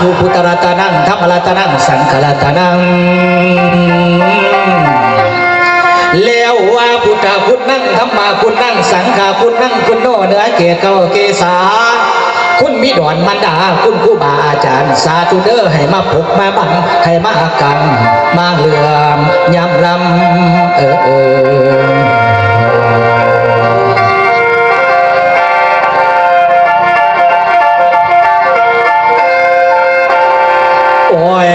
ธุพุทธรัตนังธรรมรัตนังสังฆรัตนังแล้วว่าพุทธคุณนั่งธรรมาคุณนั่งสังฆาคุณนั่งคุณโนเนื้อเกตเก้าเกษาคุณมีดอนมันดาคุณครูบาอาจารย์ สาธุเด้อให้มาปกมาบังให้มากัน มาเหลื่อมยำลำเออเออ อ้ย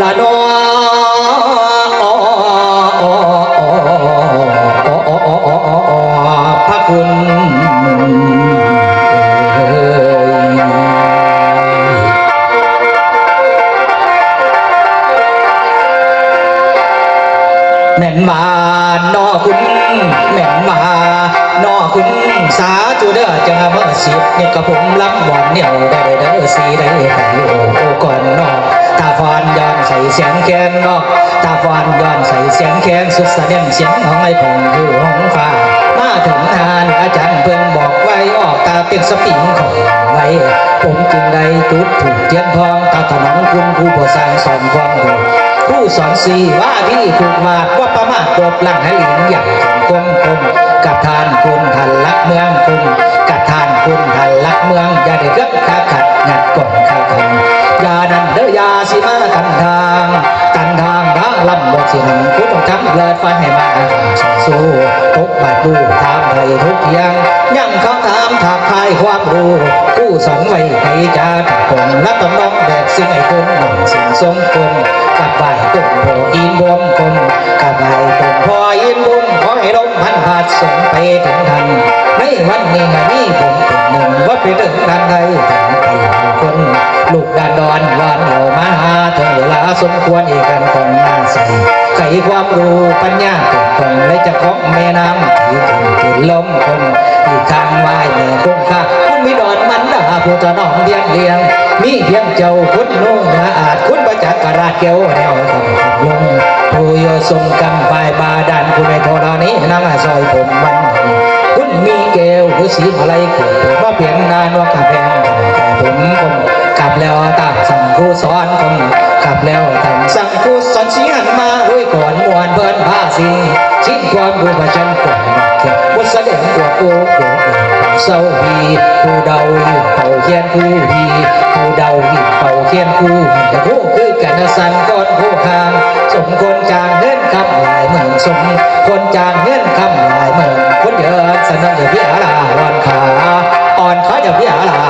ละนอพระคุณเอ่ยแม่นมานอคุณแม่นมานอคุณสาธุเด้อจังเมื่อสิบนี่ก็ผมลำหวานเหนีย เสียงแคนนอกตาฟอนย้อนใส่เสียงแคนสุดแสดงเสียงของไอ้ผงคือหงฟ้า มาถึงทานอาจารย์เพิ่งบอกไว้ออกตาเป็นสปิงของไว้ผมจึงได้จุดถูกเทียนทองตาถนนคุณครูผู้สร้างสอนความรู้ผู้สอนสีว่าที่ถูกมาดว่าประมาทกบหลังให้หลิงอย่างกลมกลมกับทานคุณทันลักเมืองคุณกับทาน ลำบกสิหันคุณต้องทำเลิศฟันให้มาสู้พกบาดดูทางไรทุกอย่างยังคำถามถากทายความรู้ผู้สอนไว้ให้จาถูกคนรับตำนองแดกสิ่งไอ้คนหนึ่งสิ่งทรงคนกับใบตุ่มโพอินบวมคมกับใบตุ่มพออินบุญขอให้ลมพันผาดส่งไปถึงทันในวันนี้นะนี่ผมเป็นหนึ่งว่าไปถึงทันใดถึงไปคน ลูกดานดอนวานเหล่ามาหา สมควรอีกกันต้องนาใสไขความรู้ปัญญาเกิดคงและจะของแม่น้ำที่คงเป็นลมคงอีกทางวายแม่คงค่าคุณมีดอนมันดาผู้จะน้องเลี้ยงเลี้ยง มีเพียงเจ้าคุณนุ่งนะอาจคุณประจักษ์กราเกี่ยวแนวทำลงผู้โยทรงกำปายบาดานคุณในโทรนี้นางซอยผมวันคุณมีเกลหรือสีอะไรเกิดว่าเพียงนานว่ากาแฟแต่ผมคนกลับแล้วตามสั่งครูสอนคน กลับแล้วตามสั่งครูสอนเสียนมาด้วยก่อนมวนเพิ่นผ้าสิงชิ้นความรู้ประชันก่อนเก็บบทแสดงตัวโอ้โหเศร้าพีผู้เดาหิเป่าเขียนคู่พีผู้เดาหิเป่าเขียนคู่แต่ผู้คือกันสันก้อนผู้คางสมคนจางเงินคำหลายเหมือนสมคนจางเงินคำหลายเหมือนคนเยอะสนองอย่าพี่อาลาอ่อนขาอ่อนขาอย่าพี่อาลาอ่อนขา